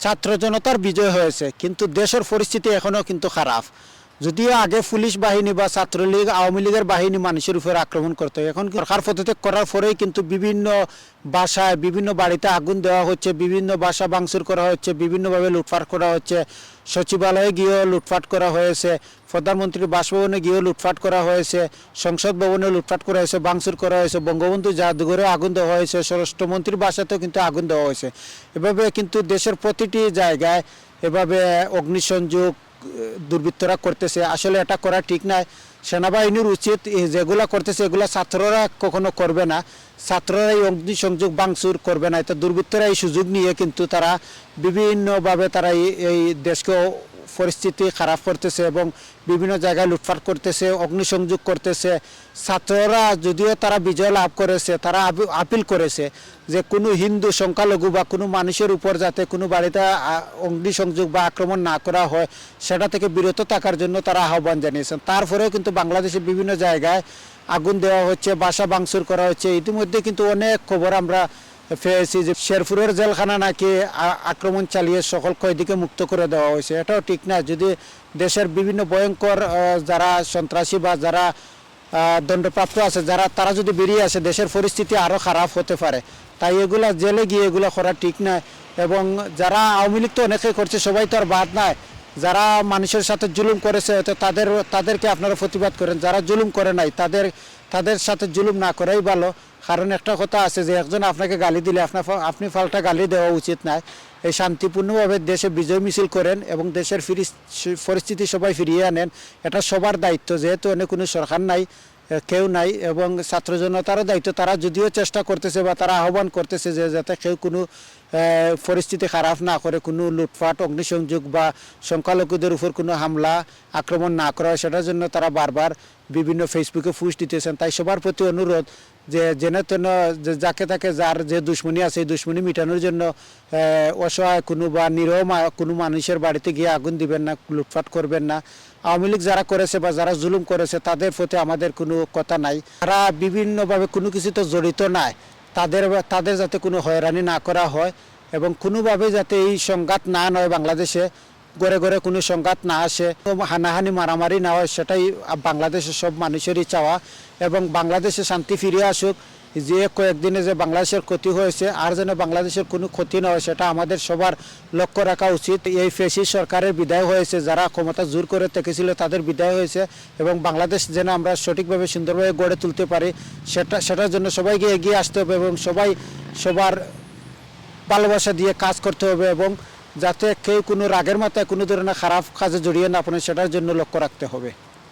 ছাত্র জনতার বিজয় হয়েছে কিন্তু দেশের পরিস্থিতি এখনও কিন্তু খারাপ। যদিও আগে পুলিশ বাহিনী বা ছাত্রলীগ, আওয়ামী লীগের বাহিনী মানুষের উপরে আক্রমণ করতো। এখন সরকার পদত্যাগ করার পরেই কিন্তু বিভিন্ন বাসায়, বিভিন্ন বাড়িতে আগুন দেওয়া হচ্ছে, বিভিন্ন বাসা ভাঙচুর করা হচ্ছে, বিভিন্নভাবে লুটপাট করা হচ্ছে। সচিবালয়ে গিয়েও লুটপাট করা হয়েছে, প্রধানমন্ত্রীর বাসভবনে গিয়েও লুটপাট করা হয়েছে, সংসদ ভবনে লুটপাট করা হয়েছে, ভাঙচুর করা হয়েছে, বঙ্গবন্ধু জাদুঘরে আগুন দেওয়া হয়েছে, স্বরাষ্ট্রমন্ত্রীর বাসাতেও কিন্তু আগুন দেওয়া হয়েছে। এভাবে কিন্তু দেশের প্রতিটি জায়গায় এভাবে অগ্নিসংযোগ দুর্বৃত্তরা করতেছে। আসলে এটা করা ঠিক নয় সেনাবাহিনীর উচিত যেগুলো করতেছে, এগুলো ছাত্ররা কখনো করবে না। ছাত্ররা এই অগ্নিসংযোগ বাংচুর করবে না। এটা দুর্বৃত্তরা এই সুযোগ নিয়ে কিন্তু তারা বিভিন্নভাবে তারা এই দেশকে পরিস্থিতি খারাপ করতেছে এবং বিভিন্ন জায়গায় লুটপাট করতেছে, অগ্নিসংযোগ করতেছে। ছাত্ররা যদিও তারা বিজয় লাভ করেছে, তারা আপ- আপিল করেছে যে কোনো হিন্দু সংখ্যালঘু বা কোনো মানুষের উপর যাতে কোনো বাড়িতে অগ্নিসংযোগ বা আক্রমণ না করা হয়, সেটা থেকে বিরত থাকার জন্য তারা আহ্বান জানিয়েছেন। তারপরেও কিন্তু বাংলাদেশের বিভিন্ন জায়গায় আগুন দেওয়া হচ্ছে, বাসা ভাঙচুর করা হচ্ছে। ইতিমধ্যে কিন্তু অনেক খবর আমরা পেয়েছি যে শেরপুরের জেলখানা নাকি আক্রমণ চালিয়ে সকল কয়েদিকে মুক্ত করে দেওয়া হয়েছে, এটাও ঠিক না। যদি দেশের বিভিন্ন ভয়ঙ্কর যারা সন্ত্রাসী বা যারা দণ্ডপ্রাপ্ত আছে, যারা, তারা যদি বেরিয়ে আসে, দেশের পরিস্থিতি আরও খারাপ হতে পারে। তাই এগুলা জেলে গিয়ে এগুলো করা ঠিক নয় এবং যারা আওয়ামী লীগ তো অনেকেই করছে, সবাই তো আর বাদ নাই। যারা মানুষের সাথে জুলুম করেছে তাদের, তাদেরকে আপনারা প্রতিবাদ করেন। যারা জুলুম করে নাই, তাদের তাদের সাথে জুলুম না করাই ভালো। কারণ একটা কথা আছে যে, একজন আপনাকে গালি দিলে আপনার আপনি পাল্টা গালি দেওয়া উচিত নয় এই শান্তিপূর্ণভাবে দেশে বিজয় মিছিল করেন এবং দেশের ফিরি, পরিস্থিতি সবাই ফিরিয়ে আনেন। এটা সবার দায়িত্ব, যেহেতু অনেক কোনো সরকার নাই কেউ নাই এবং ছাত্র জনতারও দায়িত্ব। তারা যদিও চেষ্টা করতেছে বা তারা আহ্বান করতেছে যে, যাতে কেউ কোনো পরিস্থিতি খারাপ না করে, কোনো লুটপাট, অগ্নিসংযোগ বা সংখ্যালঘুদের উপর কোনো হামলা, আক্রমণ না করা সেটার জন্য তারা বারবার বিভিন্ন ফেসবুকে পোস্ট দিতেছেন তাই সবার প্রতি অনুরোধ যে জেনে তেন যাকে তাকে যার যে দুশ্মনী আছে, এই দুশ্মনী মিটানোর জন্য অসহায় কোনো বা নিরহ কোনো মানুষের বাড়িতে গিয়ে আগুন দিবেন না, লুটপাট করবেন না। আওয়ামী লীগ যারা করেছে বা যারা জুলুম করেছে, তাদের প্রতি আমাদের কোনো কথা নাই। তারা বিভিন্নভাবে কোনো কিছুতে জড়িত নাই। তাদের তাদের যাতে কোনো হয়রানি না করা হয় এবং কোনোভাবে যাতে এই সংঘাত না নয় বাংলাদেশে গড়ে গড়ে কোনো সংঘাত না আসে হানাহানি, মারামারি না হয়, সেটাই বাংলাদেশের সব মানুষেরই চাওয়া এবং বাংলাদেশে শান্তি ফিরে আসুক। যে কয়েকদিনে যে বাংলাদেশের ক্ষতি হয়েছে, আর যেন বাংলাদেশের কোনো ক্ষতি না হয়, সেটা আমাদের সবার লক্ষ্য রাখা উচিত। এই ফেসি সরকারের বিদায় হয়েছে, যারা ক্ষমতা জোর করে থেকেছিল, তাদের বিদায় হয়েছে এবং বাংলাদেশ যেন আমরা সঠিকভাবে, সুন্দরভাবে গড়ে তুলতে পারি, সেটা, সেটার জন্য সবাইকে এগিয়ে আসতে হবে এবং সবাই সবার ভালোবাসা দিয়ে কাজ করতে হবে এবং যাতে কেউ কোনো রাগের মাথায় কোনো ধরনের খারাপ কাজে জড়িয়ে না পড়ে, সেটার জন্য লক্ষ্য রাখতে হবে।